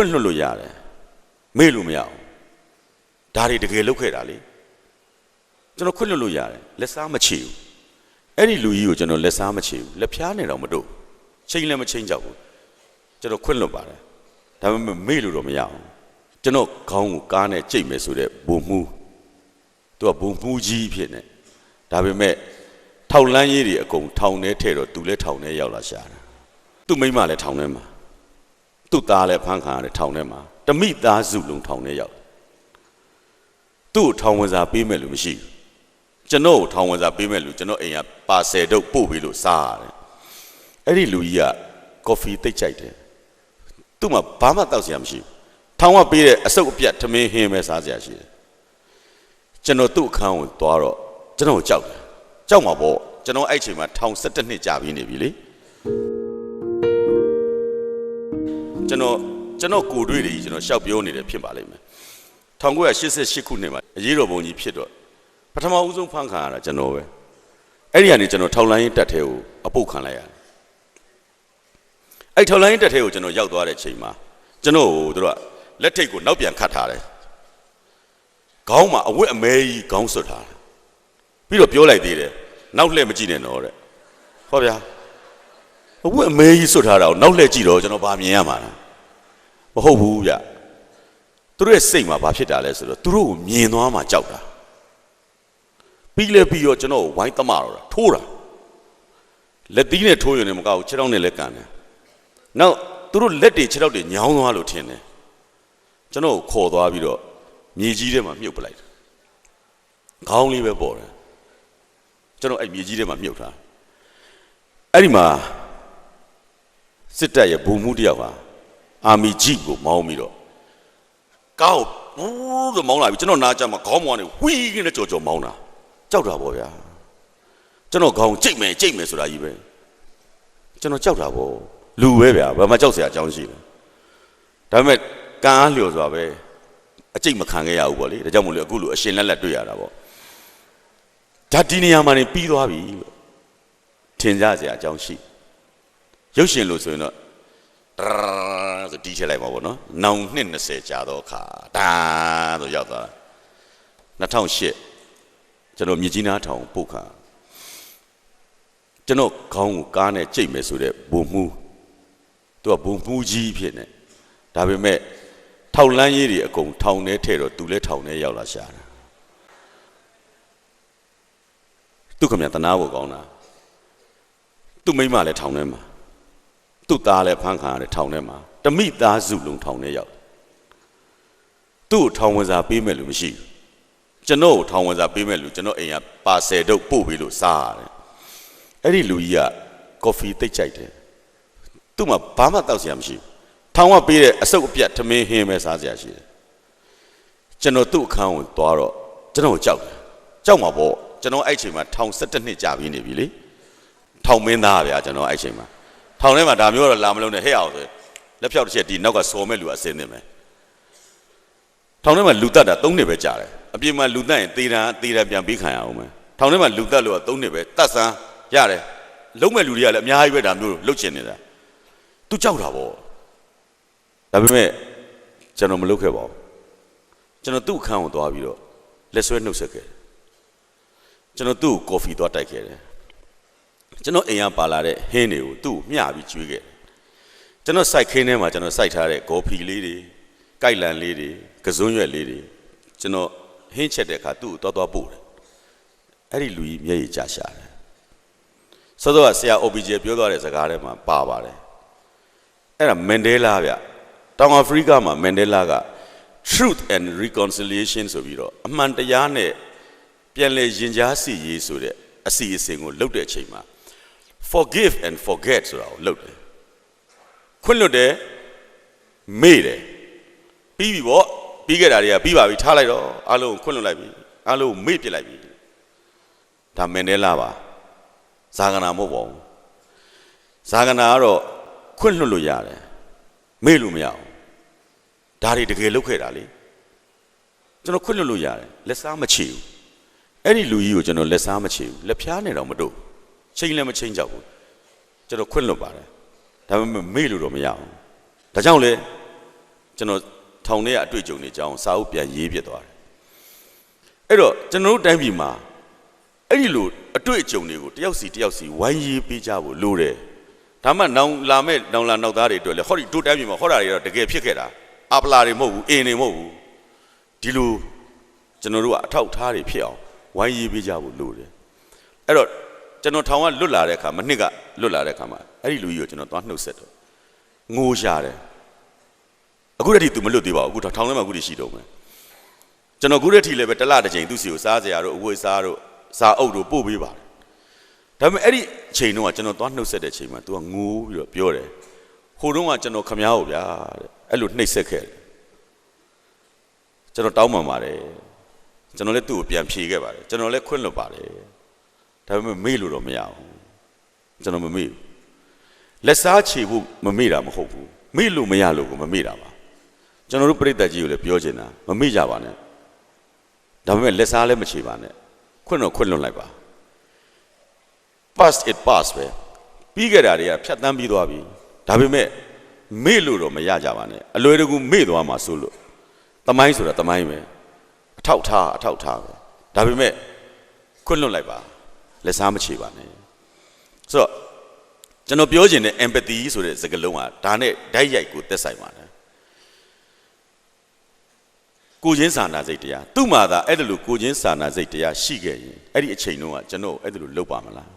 ခွင့်လွှတ်လို့ရတယ်မေ့လို့မရအောင်ဒါတွေတကယ်လုပ်ခဲ့တာလေကျွန်တော်ခွင့်လွှတ်လို့ရတယ်လက်စားမချေဘူးအဲ့ဒီလူကြီးကိုကျွန်တော်လက်စားမချေဘူးလက်ဖျားနေတော့မတို့ချိန်လည်းမချိန်ကြောက်ဘူးကျွန်တော်ခွင့်လွှတ်ပါတယ်ဒါပေမဲ့မေ့လို့တော့မရအောင်ကျွန်တော်ခေါင်းကိုကားနဲ့ကြိတ်မယ်ဆိုတဲ့ဘုံမှုသူကဘုံမှုကြီးဖြစ်နေဒါပေမဲ့ထောက်လန်းရေးတွေအကုန်ထောင်ထဲထဲတော့သူလည်းထောင်ထဲရောက်လာရှာတာသူ့မိန်းမလည်းထောင်ထဲမှာ သူ့သားလည်းဖမ်းခံရတယ်ထောင်ထဲမှာတမိသားစုလုံးထောင်ထဲရောက်သူ့ကိုထောင်ဝင်စာပေးမဲ့လူမရှိဘူးကျွန်တော်ကိုထောင်ဝင်စာပေးမဲ့လူကျွန်တော်အိမ်ကပါဆယ်တော့ပို့ပြီးလို့စားရတယ်အဲ့ဒီလူကြီးကကော်ဖီတိတ်ကြိုက်တယ်သူ့မှာဘာမှတောက်စရာမရှိဘူးထောင်ကပေးတဲ့အစုပ်အပြတ်ထမင်းဟင်းပဲစားစရာရှိတယ်ကျွန်တော်သူ့အခန်းကိုသွားတော့ကျွန်တော်ကိုကြောက်တယ်ကြောက်မှာပေါ့ကျွန်တော်အဲ့ချိန်မှာထောင်17နှစ်ကြာပြီးနေပြီလေ ကျွန်တော်ကျွန်တော်ကိုယ်တွေ့တွေကြီးကျွန်တော်ရှောက်ပြောနေတယ်ဖြစ်ပါလိမ့်မယ်1988ခုနှစ်မှာအရေးတော်ပုံကြီးဖြစ်တော့ပထမဦးဆုံးဖန်ခံရတာကျွန်တော်ပဲအဲ့ဒီကနေကျွန်တော်ထောက်လိုင်းရင်တက်ထဲကိုအပုတ်ခံလိုက်ရတယ်အဲ့ထောက်လိုင်းရင်တက်ထဲကိုကျွန်တော်ရောက်သွားတဲ့ချိန်မှာကျွန်တော်ကိုတို့ကလက်ထိတ်ကိုနောက်ပြန်ခတ်ထားတယ်ခေါင်းမှာအဝတ်အမဲကြီးခေါင်းဆွတ်ထားတယ်ပြီးတော့ပြောလိုက်သေးတယ်နောက်လှည့်မကြည့်နဲ့တော့တဲ့ဟောဗျာအဝတ်အမဲကြီးစွတ်ထားတာကိုနောက်လှည့်ကြည့်တော့ကျွန်တော်ဗာမြင်ရမှာလား မဟုတ်ဘူးဗျသူတို့ရဲ့စိတ်မှာဘာဖြစ်တာလဲဆိုတော့သူတို့ကိုမြင်သွားမှကြောက်တာပြီးလဲပြီးတော့ကျွန်တော်ကိုဝိုင်းသမတော့တာထိုးတာလက်သီးနဲ့ထိုးရုံနဲ့မကောက်ဘူးခြေထောက်နဲ့လည်းကန်တယ်နောက်သူတို့လက်တွေခြေထောက်တွေညောင်းသွားလို့ထင်တယ်ကျွန်တော်ကိုခေါ်သွားပြီးတော့မြေကြီးထဲမှာမြုပ်ပလိုက်တယ်ခေါင်းလေးပဲပေါ်တယ်ကျွန်တော်အဲ့မြေကြီးထဲမှာမြုပ်ထားအဲ့ဒီမှာစစ်တပ်ရဲ့ဘုံမှုတစ်ယောက်ဟာ အာမီဂျီကိုမောင်းပြီးတော့ကားကိုဘူးလို့မောင်းလာပြီကျွန်တော်နားကြမှာခေါင်းမောင်းနေဝီးကနေကြော်ကြော်မောင်းတာကြောက်တာပေါ့ဗျာကျွန်တော်ခေါင်းကြိတ်မယ်ကြိတ်မယ်ဆိုတာကြီးပဲကျွန်တော်ကြောက်တာပေါ့လူပဲဗျာဘာမှကြောက်စရာအကြောင်းရှိတယ်ဒါပေမဲ့ကံအားလျော်စွာပဲအကျိတ်မခံခဲ့ရဘူးပေါ့လေဒါကြောင့်မို့လို့အခုလိုအရှင်လက်လက်တွေ့ရတာပေါ့ဒါဒီနေရာမှာနေပြီးသွားပြီလို့ထင်ကြစရာအကြောင်းရှိတယ်ရုပ်ရှင်လို့ဆိုရင်တော့တရ ဆိုတီးချလိုက်ပါဘောနော်။နောင်နှစ်20ကြာတော့ခါဒါဆိုရောက်သွားတာ2008ကျွန်တော်မြကြီးနားထောင်ပုတ်ခါကျွန်တော်ခေါင်းကိုကားနဲ့ကြိတ်မယ်ဆိုတဲ့ဘုံမှုသူကဘုံမှုကြီးဖြစ်နေဒါပေမဲ့ထောက်လန်းရေးတွေအကုန်ထောင်ထဲထဲတော့သူလည်းထောင်ထဲရောက်လာရှာတာသူခမရတနာဖို့ကောင်းတာသူမိမလည်းထောင်ထဲမှာသူ့သားလည်းဖမ်းခံရတယ်ထောင်ထဲမှာ တမိသားစုလုံးထောင်ထဲရောက်သူ့ကိုထောင်ဝင်စာပေးမဲ့လူမရှိဘူးကျွန်တော်ကိုထောင်ဝင်စာပေးမဲ့လူကျွန်တော်အိမ်ကပါဆယ်တော့ပို့ပြီးလို့စားရတယ်အဲ့ဒီလူကြီးကကော်ဖီတိတ်ကြိုက်တယ်သူ့မှာဘာမှတောက်စရာမရှိဘူးထောင်ကပေးတဲ့အစုပ်အပြတ်ထမင်းဟင်းပဲစားစရာရှိတယ်ကျွန်တော်သူ့အခန်းကိုသွားတော့ကျွန်တော်ကိုကြောက်တယ်ကြောက်မှာပေါ့ကျွန်တော်အဲ့ချိန်မှာထောင်17နှစ်ကြာပြီးနေပြီလေထောင်မင်းသားဗျာကျွန်တော်အဲ့ချိန်မှာထောင်ထဲမှာဒါမျိုးတော့လာမလုံးနဲ့ဟဲ့အောင်ဆို လက်ဖြောက်တစ်ချက်ဒီနောက်ကစော်မဲ့လူကအစင်းနေမယ်ထောင်ထဲမှာလူတက်တာ၃နှစ်ပဲကြာတယ်အပြင်မှာလူတက်ရင်သေတံသေတံပြန်ပေးခံရအောင်မယ်ထောင်ထဲမှာလူတက်လို့က၃နှစ်ပဲတတ်ဆန်းရတယ်လုံးမဲ့လူတွေကလည်းအများကြီးပဲဒါမျိုးလှုပ်ချင်နေတာသူကြောက်တာပေါ့ဒါပေမဲ့ကျွန်တော်မလုပ်ခဲ့ပါဘူးကျွန်တော်သူ့အခန်းကိုသွားပြီးတော့လက်ဆွဲနှုတ်ဆက်ခဲ့တယ်ကျွန်တော်သူ့ကိုကော်ဖီသွားတိုက်ခဲ့တယ်ကျွန်တော်အိမ်ကပါလာတဲ့ဟင်းတွေကိုသူ့ကိုမျှပြီးကျွေးခဲ့တယ် ကျွန်တော်စိုက်ခင်းထဲမှာကျွန်တော်စိုက်ထားတဲ့ဂေါ်ဖီလေးတွေကြိုက်လန်လေးတွေကစွန်းရွက်လေးတွေကျွန်တော်ဟင်းချက်တဲ့အခါသူ့ကိုသွားသွားပို့တယ်အဲ့ဒီလူကြီးမျက်ရည်ကျရှာတယ်စောစောကဆရာ OBJ ပြောသွားတဲ့စကားထဲမှာပါပါတယ်အဲ့ဒါမန်ဒဲလာဗျတောင်အာဖရိကမှာမန်ဒဲလာက truth and reconciliation ဆိုပြီးတော့အမှန်တရားနဲ့ပြန်လည်ရင်ကြားစီရေးဆိုတဲ့အစီအစဉ်ကိုလုပ်တဲ့အချိန်မှာ forgive and forget ဆိုတာကိုလုပ်တယ် ခွင့်လွတ်တယ်မေ့တယ်ပြီးပြီပေါ့ပြီးခဲ့တာတွေကပြီးပါပြီထားလိုက်တော့အားလုံးကိုခွင့်လွတ်လိုက်ပြီအားလုံးကိုမေ့ပြစ်လိုက်ပြီဒါမန်ဒဲလာပါဇာဂနာမဟုတ်ပါဘူးဇာဂနာကတော့ခွင့်လွတ်လို့ရတယ်မေ့လို့မရအောင်ဒါတွေတကယ်လုပ်ခဲ့တာလေကျွန်တော်ခွင့်လွတ်လို့ရတယ်လက်စားမချေဘူးအဲ့ဒီလူကြီးကိုကျွန်တော်လက်စားမချေဘူးလက်ဖျားနေတော့မတို့ချိန်လည်းမချိန်ကြောက်ဘူးကျွန်တော်ခွင့်လွတ်ပါတယ် ဒါပေမဲ့မေ့လို့တော့မရအောင်ဒါကြောင့်လေကျွန်တော်ထောင်ထဲကအတွေ့အကြုံတွေအကြောင်းစာအုပ်ပြန်ရေးပြသွားတယ်အဲ့တော့ကျွန်တော်တို့တိုင်းပြည်မှာအဲ့ဒီလိုအတွေ့အကြုံတွေကိုတယောက်စီတယောက်စီဝိုင်းရေးပေးကြဖို့လိုတယ်ဒါမှနောင်လာမဲ့နောင်လာနောက်သားတွေအတွက်လေဟောဒီတို့တိုင်းပြည်မှာဟောတာတွေကတော့တကယ်ဖြစ်ခဲ့တာအပလာတွေမဟုတ်ဘူးအင်းတွေမဟုတ်ဘူးဒီလိုကျွန်တော်တို့ကအထောက်အထားတွေဖြစ်အောင်ဝိုင်းရေးပေးကြဖို့လိုတယ်အဲ့တော့ ကျွန်တော်ထောင်ကလွတ်လာတဲ့အခါမနှစ်ကလွတ်လာတဲ့အခါမှာအဲ့ဒီလူကြီးကိုကျွန်တော်သွားနှုတ်ဆက်တော့ငိုရှာတယ်အခုတည်းက तू မလွတ်သေးပါဘူးအခုထောင်ထဲမှာအခုတည်းရှိတော့မယ်ကျွန်တော်အခုတည်းကလည်းပဲတစ်လတစ်ချိန်သူ့စီကိုစားစရာတို့အဝတ်စားတို့စားအုပ်တို့ပို့ပေးပါတယ်ဒါပေမဲ့အဲ့ဒီအချိန်တုန်းကကျွန်တော်သွားနှုတ်ဆက်တဲ့အချိန်မှာ तू ကငိုးပြီးတော့ပြောတယ်ဟိုတုန်းကကျွန်တော်ခမားကိုဗျာတဲ့အဲ့လိုနှိပ်စက်ခဲ့တယ်ကျွန်တော်တောင်းပန်ပါတယ်ကျွန်တော်လည်းသူ့ကိုပြန်ဖြေခဲ့ပါတယ်ကျွန်တော်လည်းခွင့်လွတ်ပါတယ် ဒါပေမဲ့မေ့လို့တော့မရဘူးကျွန်တော်မမေ့ဘူးလက်စားချေဖို့မမေ့တာမဟုတ်ဘူးမေ့လို့မရလို့ကိုမမေ့တာပါကျွန်တော်တို့ပြိတ္တကြီးကိုလည်းပြောချင်တာမမေ့ကြပါနဲ့ဒါပေမဲ့လက်စားလည်းမချေပါနဲ့ခွင့်တော့ခွင့်လွတ်လိုက်ပါ past it pass ပဲပြီးခဲ့တာတွေကဖြတ်တန်းပြီးသွားပြီဒါပေမဲ့မေ့လို့တော့မရကြပါနဲ့အလွယ်တကူမေ့သွားမှာဆိုလို့တမိုင်းဆိုတာတမိုင်းပဲအထောက်ထားအထောက်ထားပဲဒါပေမဲ့ခွင့်လွတ်လိုက်ပါ လက်စားမချေပါနဲ့ဆိုတော့ကျွန်တော်ပြောချင်တဲ့ empathy ဆိုတဲ့စကားလုံးကဒါနဲ့ဓာတ်ရိုက်ကိုသက်ဆိုင်ပါတယ်ကိုချင်းစာနာစိတ်တရားသူ့မှာသာအဲ့ဒါလိုကိုချင်းစာနာစိတ်တရားရှိခဲ့ရင်အဲ့ဒီအချိန်တုန်းကကျွန်တော်အဲ့ဒါလိုလုပ်ပါမလား